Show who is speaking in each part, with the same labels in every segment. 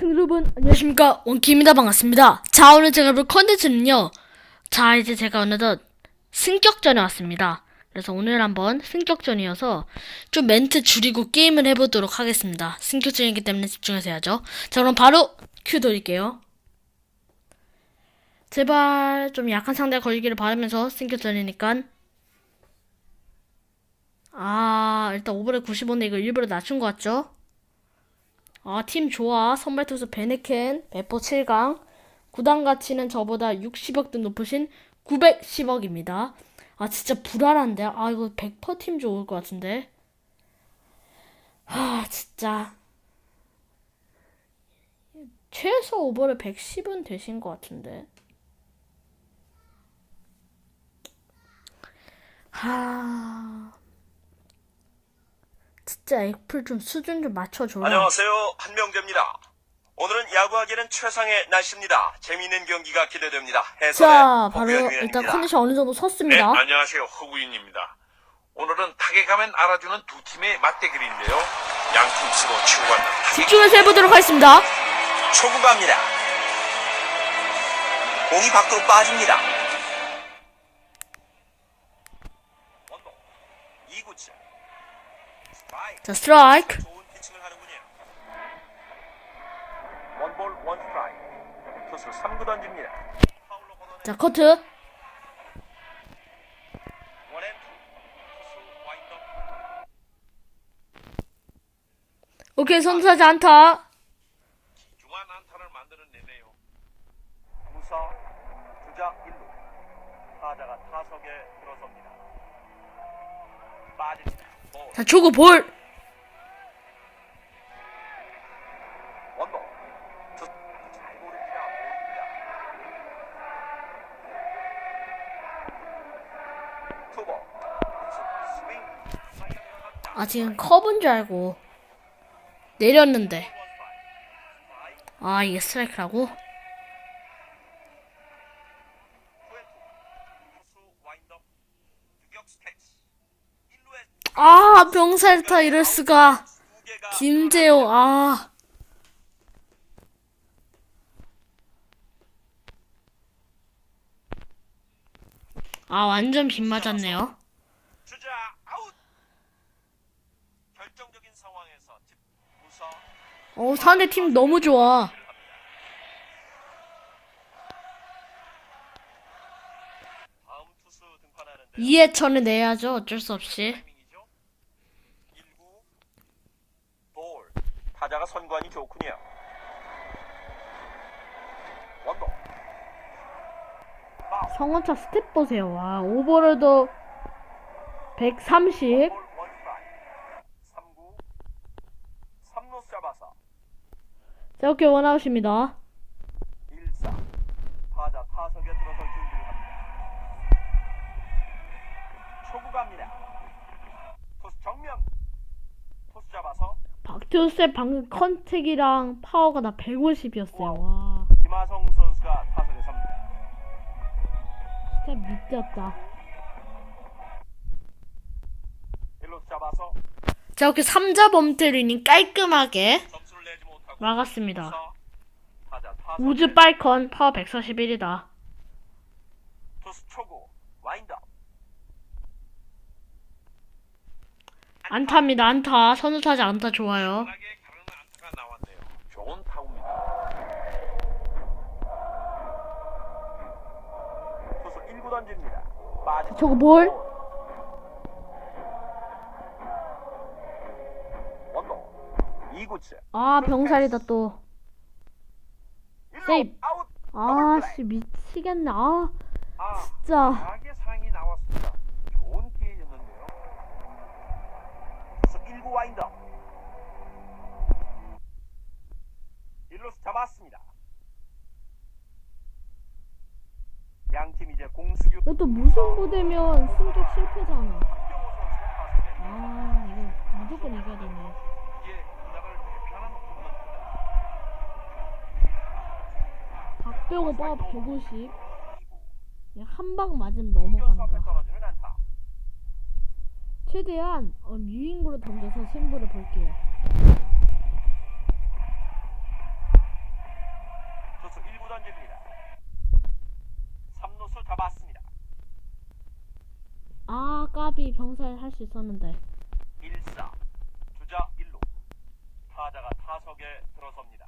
Speaker 1: 시청자 여러분 안녕하십니까? 원키입니다. 반갑습니다. 자 오늘 제가 볼 컨텐츠는요. 자 이제 제가 어느덧 승격전에 왔습니다. 그래서 오늘 한번 승격전이어서 좀 멘트 줄이고 게임을 해보도록 하겠습니다. 승격전이기 때문에 집중해서 해야죠. 자 그럼 바로 큐 돌릴게요. 제발 좀 약한 상대가 걸리기를 바라면서 승격전이니까. 아 일단 오버레 95인데 이거 일부러 낮춘 것 같죠? 아, 팀 좋아. 선발 투수 베네켄, 배포 7강. 구단 가치는 저보다 60억 등 높으신 910억입니다. 아, 진짜 불안한데? 아, 이거 100%팀 좋을 것 같은데? 아, 진짜. 최소 오버를 110은 되신 것 같은데? 하. 진짜 애플 좀 수준 좀 맞춰줘라.
Speaker 2: 안녕하세요. 한명재입니다. 오늘은 야구하기에는 최상의 날씨입니다. 재미있는 경기가 기대됩니다. 해설의
Speaker 1: 자, 바로
Speaker 2: 박유현
Speaker 1: 일단. 컨디션 어느 정도
Speaker 3: 네,
Speaker 1: 섰습니다.
Speaker 3: 안녕하세요. 허구인입니다. 오늘은 타격하면 알아주는 두 팀의 맞대결인데요. 양팀 서로 치고받는 타격.
Speaker 1: 집중해서 해보도록 하겠습니다.
Speaker 2: 초구 갑니다. 공이 밖으로 빠집니다. 원동, 이구째.
Speaker 1: 자, 스트라이크.
Speaker 2: 원볼 원 스트라이크. 투수 3구 던집니다.
Speaker 1: 자, 커트. 오케이, 선수하지 않다.
Speaker 3: 중한 안타를 만들어내네요.
Speaker 2: 무사 주자 1루. 타자가 타석에 들어섭니다. 빠집니다. 볼.
Speaker 1: 자, 초구 볼. 아, 지금 커브인 줄 알고. 내렸는데. 아, 이게 스트라이크라고? 병살타 이럴 수가. 김재호, 아. 아, 완전 빗 맞았네요. 어, 상대 팀 너무 좋아. 이해천을 내야죠. 어쩔 수 없이.
Speaker 2: 타이밍이죠. 1구 볼. 타자가 선관이 좋군요.
Speaker 1: 성원차 스텝 보세요. 와, 오버로드 130.
Speaker 2: 볼 원스트라이크. 3구 3루 잡아서
Speaker 1: 자, 이렇게 원아웃입니다. 박투셉 방금 컨택이랑 파워가 다 150이었어요. 와,
Speaker 2: 김하성 선수가 타석에 섭니다.
Speaker 1: 스텝 미쳤다.
Speaker 2: 1루 잡아서
Speaker 1: 자, 이렇게 3자 범퇴리니 깔끔하게
Speaker 2: 점수를 내지 못하고
Speaker 1: 막았습니다. 우즈 빨컨 파워 141이다.
Speaker 2: 투수 초구 와인더
Speaker 1: 안타입니다. 안타. 선우 타자 안타 좋아요.
Speaker 3: 편하게 가르는 안타가 나왔네요. 좋은 타구입니다.
Speaker 2: 투수 1구 던집니다. 빠진
Speaker 1: 저거 뭘?
Speaker 2: 원도 2구째
Speaker 1: 아, 병살이다 또. 세이브.
Speaker 2: 아웃
Speaker 1: 아, 씨, 미치겠네. 아,
Speaker 2: 아
Speaker 1: 진짜.
Speaker 2: 강하게 상이 나왔습니다. 좋은 기회였는데요. 1구 와인더 1루수 잡았습니다. 양팀 이제 공수교
Speaker 1: 이것도 무승부되면 승격 실패잖아. 아, 이거 무조건 이겨야 되네. 박병호 파워 150.
Speaker 2: 2구
Speaker 1: 한방 맞으면 넘어간다. 최대한 어, 유인구로 던져서 승부를 볼게요. 투수 1구 던집니다. 3루수 잡았습니다. 아 까비 병살 할 수 있었는데.
Speaker 2: 1사 주자 1루 타자가 타석에 들어섭니다.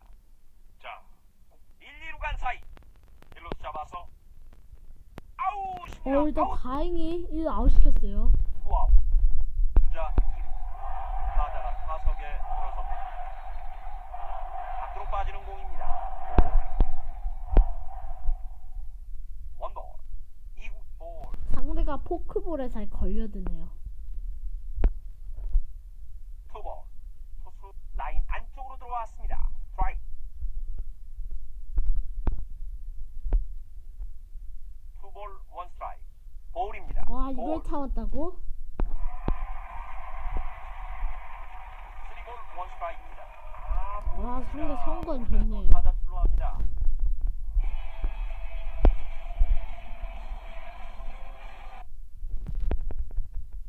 Speaker 2: 자 1, 2루 간 사이 1루 잡아서 아우
Speaker 1: 어 일단 다행히 1 아웃 시켰어요. 포크볼에 잘 걸려드네요
Speaker 2: 투볼 투수 라인 안쪽으로 들어왔습니다 스트라이크 투볼 원 스트라이크 볼입니다
Speaker 1: 와 이걸
Speaker 2: 볼.
Speaker 1: 참았다고?
Speaker 2: 쓰리볼 원 스트라이크입니다 아,
Speaker 1: 와. 상대 선건
Speaker 2: 볼에서
Speaker 1: 좋네요.
Speaker 2: 타자 출루합니다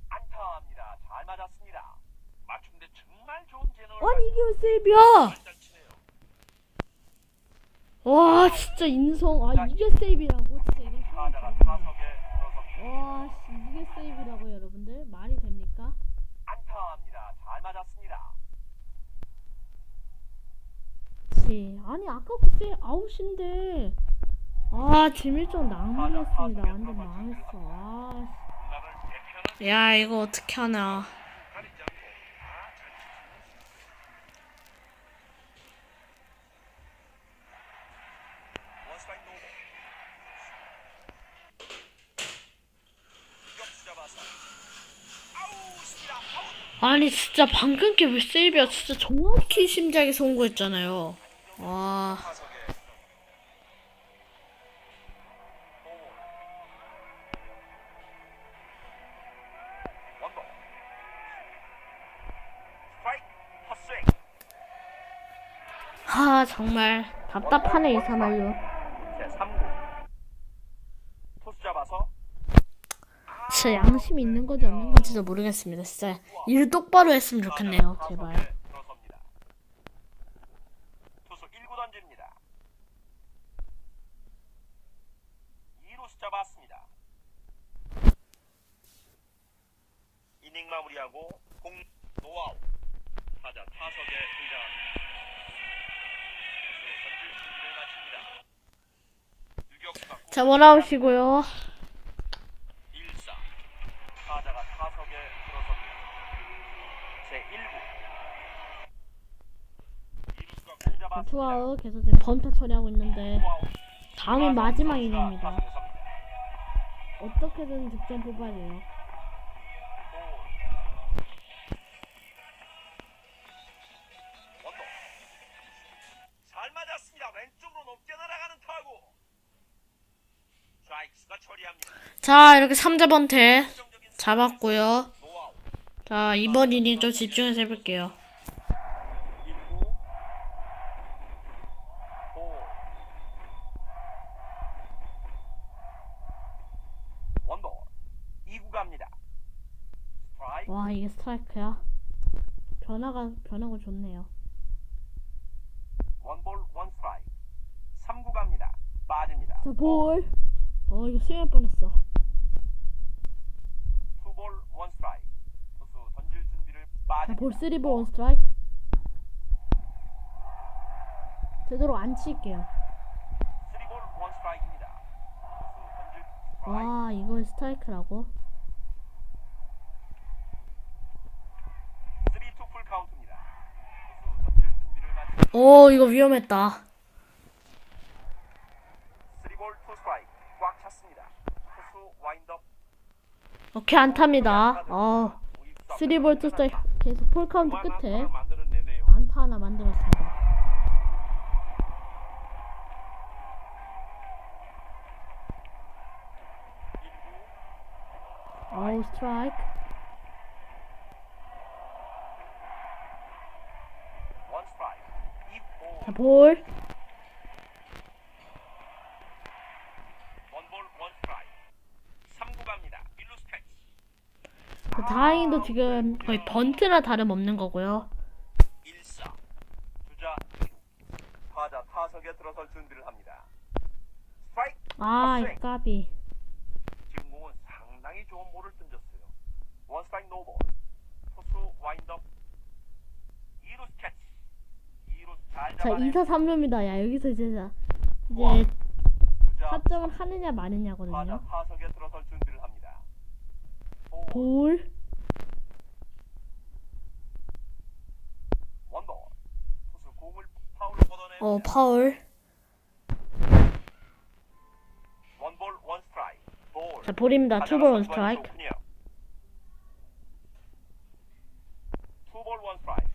Speaker 2: 안타입니다 잘 맞았습니다
Speaker 3: 맞춤대 정말 좋은 재능을
Speaker 1: 아니 이게 왜
Speaker 3: 치네요.
Speaker 1: 와 진짜 인성. 아 이게 세이비라고? 진짜
Speaker 2: 들어섭니다
Speaker 1: 와씨 이게 세이비라고 여러분들? 말이 됩니까?
Speaker 2: 안타입니다. 잘 맞았습니다.
Speaker 1: 씨 아니 아까부터 세 아웃인데. 아 지밀정 낭비했습니다. 완전 망했어. 아. 야 이거 어떻게 하나
Speaker 3: 가리지 않고 다잘
Speaker 2: 원스트라이크 노볼 역수 잡아서 아웃입니다
Speaker 1: 아니 진짜 방금 게왜 세이비야? 진짜 정확히 심장에 송구했잖아요. 와. 하 정말 답답하네 이 사말로
Speaker 2: 제 3구 토스 잡아서
Speaker 1: 진짜 양심이 있는 건지 없는 건지도 모르겠습니다 진짜 일 똑바로 했으면 좋겠네요 제발
Speaker 2: 들어섭니다. 투수 1구 던집니다. 2루수 잡았습니다. 이닝 마무리하고 공 노아웃 타자 타석에 등장합니다.
Speaker 1: 자 원아웃이고요
Speaker 2: 1사 타자가 타석에 들어섭니다. 제 1구 2루수가 공 잡았습니다.
Speaker 1: 투아웃 계속 지금 번타 처리하고 있는데
Speaker 2: 투아웃.
Speaker 1: 다음이 마지막 이닝입니다. 어떻게든 득점 뽑아야 돼요
Speaker 2: 볼. 원도. 잘 맞았습니다. 왼쪽으로 높게 날아가는 타구. 좌익수가 처리합니다.
Speaker 1: 자 이렇게 3자 번태 잡았고요. 자 이번 이닝 좀 집중해서 해볼게요
Speaker 2: 1구. 볼. 원도. 2구 갑니다. 스트라이크.
Speaker 1: 와 이게 스트라이크야 변화가 변하고 좋네요
Speaker 2: 원볼 원 스트라이크. 3구 갑니다. 빠집니다.
Speaker 1: 자볼어 이거 스윙할 뻔했어
Speaker 2: 투볼 원 스트라이크. 투수 던질 준비를 빠집니다.
Speaker 1: 자볼 3볼 원 스트라이크 되도록 안 칠게요
Speaker 2: 쓰리볼 원 스트라이크입니다. 투수 던질 스트라이크.
Speaker 1: 와 이걸 스트라이크라고
Speaker 2: 쓰리 투풀 카운트입니다. 투수 던질 준비를 마치
Speaker 1: 오 이거 위험했다. 오케이 안타입니다. 어.
Speaker 2: 우익수
Speaker 1: 3볼 투 스트라이크. 계속 폴 카운트
Speaker 3: 그만
Speaker 1: 끝에.
Speaker 3: 안타
Speaker 1: 하나 만들었습니다. 어우 스트라이크
Speaker 2: 원 스트라이크. 이 볼
Speaker 1: 자볼
Speaker 2: 원볼 원 스트라이크. 3구 갑니다. 일루 스탠스.
Speaker 1: 다행히도 지금 거의 번트나 다름없는 거고요
Speaker 2: 1사 주자 2루. 타자 타석에 들어설 준비를 합니다. 스트라이크.
Speaker 1: 아. 이 까비
Speaker 2: 지금 공은 상당히 좋은 볼을 던졌어요. 원스트라이크 노볼. 투수 와인더. 2루 캐치. 2루 잘
Speaker 1: 자,
Speaker 2: 잡아내.
Speaker 1: 2사 3루입니다. 야, 여기서 이제, 자. 이제 타점을 하느냐 마느냐거든요.
Speaker 2: 타석에 들어설 준비를 합니다. 볼. 어,
Speaker 1: 파울.
Speaker 2: 원볼 원스트라이크. 볼.
Speaker 1: 자, 볼입니다. 투볼 원 스트라이크.
Speaker 2: 투볼 원 스트라이크.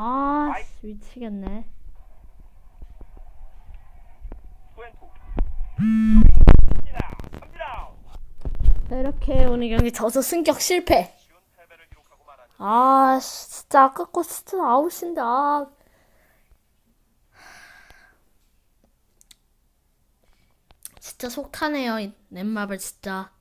Speaker 1: 아, 씨, 미치겠네. 이렇게 오늘 경기 져서 승격 실패. 아, 씨, 진짜 아깝고 진짜 아웃인데, 아. 진짜 속 타네요, 이 넷마블 진짜.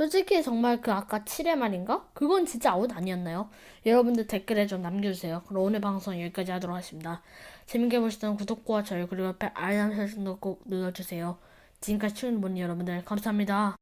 Speaker 1: 솔직히 정말 그 아까 7회 말인가? 그건 진짜 아웃 아니었나요? 여러분들 댓글에 좀 남겨주세요. 그럼 오늘 방송 여기까지 하도록 하겠습니다. 재밌게 보시던 구독과 좋아요 그리고 옆에 알람 설정도 꼭 눌러주세요. 지금까지 시청해주신 여러분들 감사합니다.